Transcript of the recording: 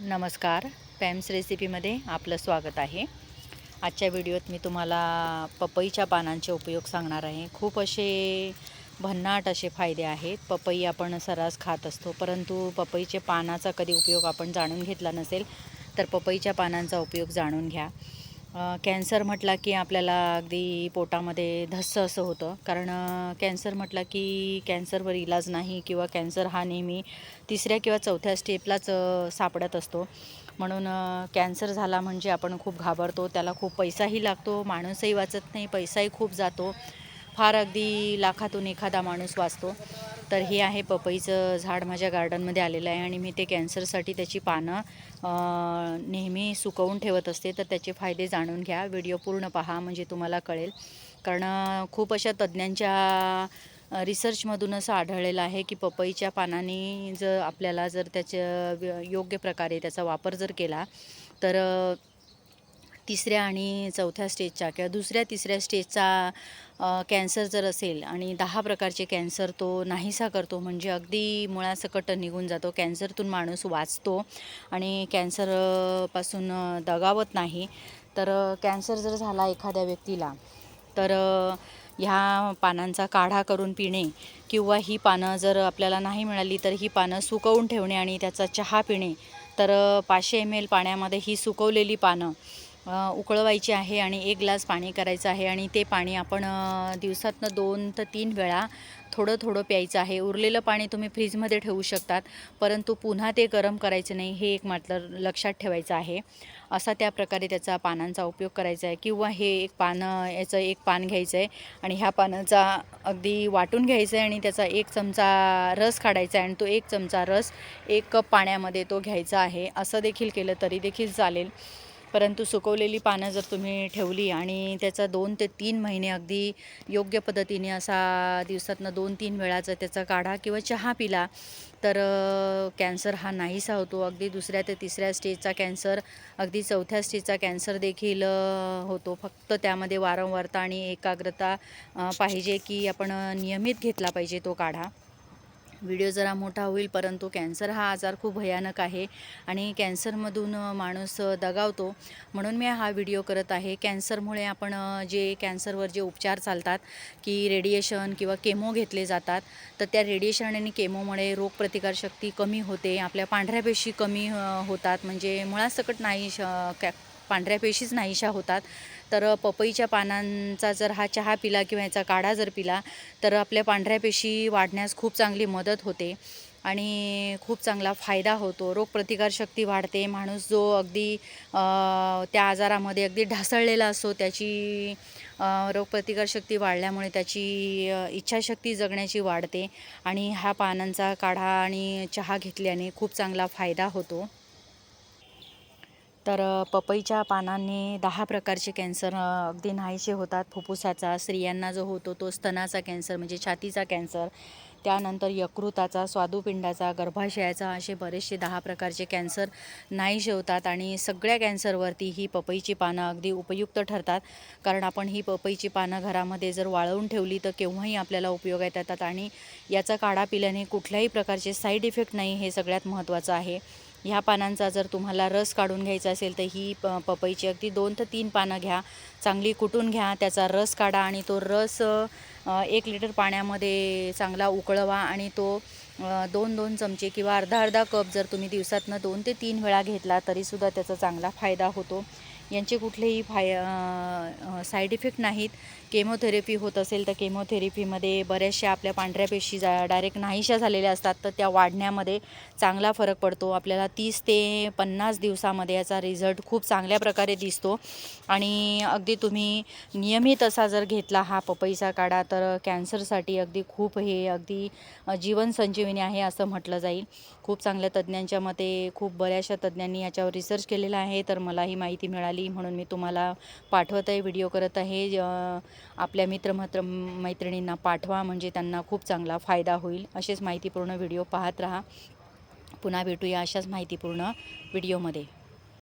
नमस्कार. पॅम्स रेसिपीमध्ये आपलं स्वागत आहे. आजच्या व्हिडिओत मी तुम्हाला पपईच्या पानांचे उपयोग सांगणार आहे. खूप असे भन्नाट असे फायदे आहेत. पपई आपण सर्रास खात असतो परंतु पपईचे पानाचा कधी उपयोग आपण जाणून घेतला नसेल तर पपईच्या पानांचा उपयोग जाणून घ्या. कॅन्सर म्हटला की आपल्याला अगदी पोटामध्ये धस्स असं होतं. कारण कॅन्सर म्हटला की कॅन्सरवर इलाज नाही किंवा कॅन्सर हा नेहमी तिसऱ्या किंवा चौथ्या स्टेपलाच सापडत असतो. म्हणून कॅन्सर झाला म्हणजे आपण खूप घाबरतो. त्याला खूप पैसाही लागतो. माणूसही वाचत नाही. पैसाही खूप जातो. फार अगदी लाखातून एखादा माणूस वाचतो. तर हे आहे पपईचं झाड माझ्या गार्डनमध्ये आलेलं आहे आणि मी ते कॅन्सरसाठी त्याची पानं नेहमी सुकवून ठेवत असते. तर त्याचे फायदे जाणून घ्या. व्हिडिओ पूर्ण पहा म्हणजे तुम्हाला कळेल. कारण खूप अशा तज्ज्ञांच्या रिसर्चमधून असं आढळलेलं आहे की पपईच्या पानांनी जर आपल्याला जर त्याच्या योग्य प्रकारे त्याचा वापर जर केला तर तिसऱ्या आणि चौथ्या स्टेजचा किंवा दुसऱ्या तिसऱ्या स्टेजचा कॅन्सर जर असेल आणि दहा प्रकारचे कॅन्सर तो नाहीसा करतो म्हणजे अगदी मुळासकट निघून जातो. कॅन्सरतून माणूस वाचतो आणि कॅन्सरपासून दगावत नाही. तर कॅन्सर जर झाला एखाद्या व्यक्तीला तर ह्या पानांचा काढा करून पिणे किंवा ही पानं जर आपल्याला नाही मिळाली तर ही पानं सुकवून ठेवणे आणि त्याचा चहा पिणे. तर पाचशे एम एल पाण्यामध्ये ही सुकवलेली पानं उकळवायची आहे आणि एक ग्लास पाणी करायचं आहे आणि ते पाणी आपण दिवसातनं दोन ते तीन वेळा थोडं थोडं प्यायचं आहे. उरलेलं पाणी तुम्ही फ्रीजमध्ये ठेवू शकतात परंतु पुन्हा ते गरम करायचं नाही हे एक मात्र लक्षात ठेवायचं आहे. असा त्या प्रकारे त्याचा पानांचा उपयोग करायचा आहे किंवा हे एक पानं याचं एक पान घ्यायचं आहे आणि ह्या पानाचा अगदी वाटून घ्यायचं आहे आणि त्याचा एक चमचा रस काढायचा आहे आणि तो एक चमचा रस एक कप पाण्यामध्ये तो घ्यायचा आहे. असं देखील केलं तरी देखील चालेल. परंतु सुकवलेली पानं जर तुम्ही ठेवली आणि त्याचा दोन ते तीन महिने अगदी योग्य पद्धतीने असा दिवसातनं दोन तीन वेळाचा त्याचा काढा किंवा चहा पिला तर कॅन्सर हा नाहीसा होतो. अगदी दुसऱ्या ते तिसऱ्या स्टेजचा कॅन्सर अगदी चौथ्या स्टेजचा कॅन्सर देखील होतो. फक्त त्यामध्ये वारंवारता आणि एकाग्रता पाहिजे की आपण नियमित घेतला पाहिजे तो काढा. व्हिडिओ जरा मोठा होईल परंतु कॅन्सर हा आजार खूप भयानक आहे आणि कॅन्सरमधून माणूस दगावतो. म्हणून मी हा व्हिडिओ करत आहे. कॅन्सरमुळे आपण जे कॅन्सरवर जे उपचार चालतात की रेडिएशन किंवा केमो घेतले जातात तर त्या रेडिएशन आणि केमोमुळे रोगप्रतिकारशक्ती कमी होते. आपल्या पांढऱ्या पेशी कमी होतात. म्हणजे मुळासकट नाही श कॅ पांढऱ्या पेशीच नाहीशा होतात. तर पपईच्या पानांचा जर हा चहा पिला किंवा याचा काढा जर पिला तर आपल्या पांढऱ्या पेशी वाढण्यास खूप चांगली मदत होते आणि खूप चांगला फायदा होतो. रोगप्रतिकारशक्ती वाढते. माणूस जो अगदी त्या आजारामध्ये अगदी ढासळलेला असतो त्याची रोगप्रतिकारशक्ती वाढल्यामुळे त्याची इच्छाशक्ती जगण्याची वाढते आणि ह्या पानांचा काढा आणि चहा घेतल्याने खूप चांगला फायदा होतो. तर पपईच्या पानांनी दहा प्रकारचे कॅन्सर अगदी नाहीसे होतात. फुफ्फुसाचा स्त्रियांना जो होतो तो स्तनाचा कॅन्सर म्हणजे छातीचा कॅन्सर. त्यानंतर यकृताचा स्वादुपिंडाचा गर्भाशयाचा असे बरेचसे दहा प्रकारचे कॅन्सर नाहीसे होतात आणि सगळ्या कॅन्सरवरती ही पपईची पानं अगदी उपयुक्त ठरतात. कारण आपण ही पपईची पानं घरामध्ये जर वाळवून ठेवली तर केव्हाही आपल्याला उपयोगात येतात आणि याचा काढा पिल्याने कुठल्याही प्रकारचे साईड इफेक्ट नाही हे सगळ्यात महत्त्वाचं आहे. ह्या पानांचा जर तुम्हाला रस काढून घ्यायचा असेल तर ही प पपईची अगदी दोन ते तीन पानं घ्या. चांगली कुटून घ्या त्याचा रस काढा आणि तो रस एक लिटर पाण्यामध्ये चांगला उकळवा आणि तो दोन दोन चमचे किंवा अर्धा अर्धा कप जर तुम्ही दिवसातनं दोन ते तीन वेळा घेतला तरीसुद्धा त्याचा चांगला फायदा होतो. यांचे कुठलेही फाय साईड इफेक्ट नाहीत. केमोथेरपी होत असेल तर केमोथेरपीमध्ये बऱ्याचशा आपल्या पांढऱ्या पेशी जा डायरेक्ट नाहीशा झालेल्या असतात तर त्या वाढण्यामध्ये चांगला फरक पडतो. आपल्याला तीस ते पन्नास दिवसामध्ये याचा रिझल्ट खूप चांगल्या प्रकारे दिसतो. आणि अगदी तुम्ही नियमित असा जर घेतला हा पपईचा काढा तर कॅन्सरसाठी अगदी खूप हे अगदी जीवनसंजीवनी जीवन संजीवनी आहे असं म्हटलं जाईल. खूप चांगल्या तज्ज्ञांच्या मते खूप बऱ्याचशा तज्ज्ञांनी याच्यावर रिसर्च केलेला आहे तर मला ही माहिती मिळाली. म्हणून मी तुम्हाला पाठवत आहे व्हिडिओ करत आहे. आपल्या आपल्या मित्रमत्र मैत्रिणींना पाठवा म्हणजे त्यांना खूप चांगला फायदा होईल. असेच माहितीपूर्ण व्हिडिओ पाहत राहा. पुन्हा भेटूया अशाच माहितीपूर्ण व्हिडिओमध्ये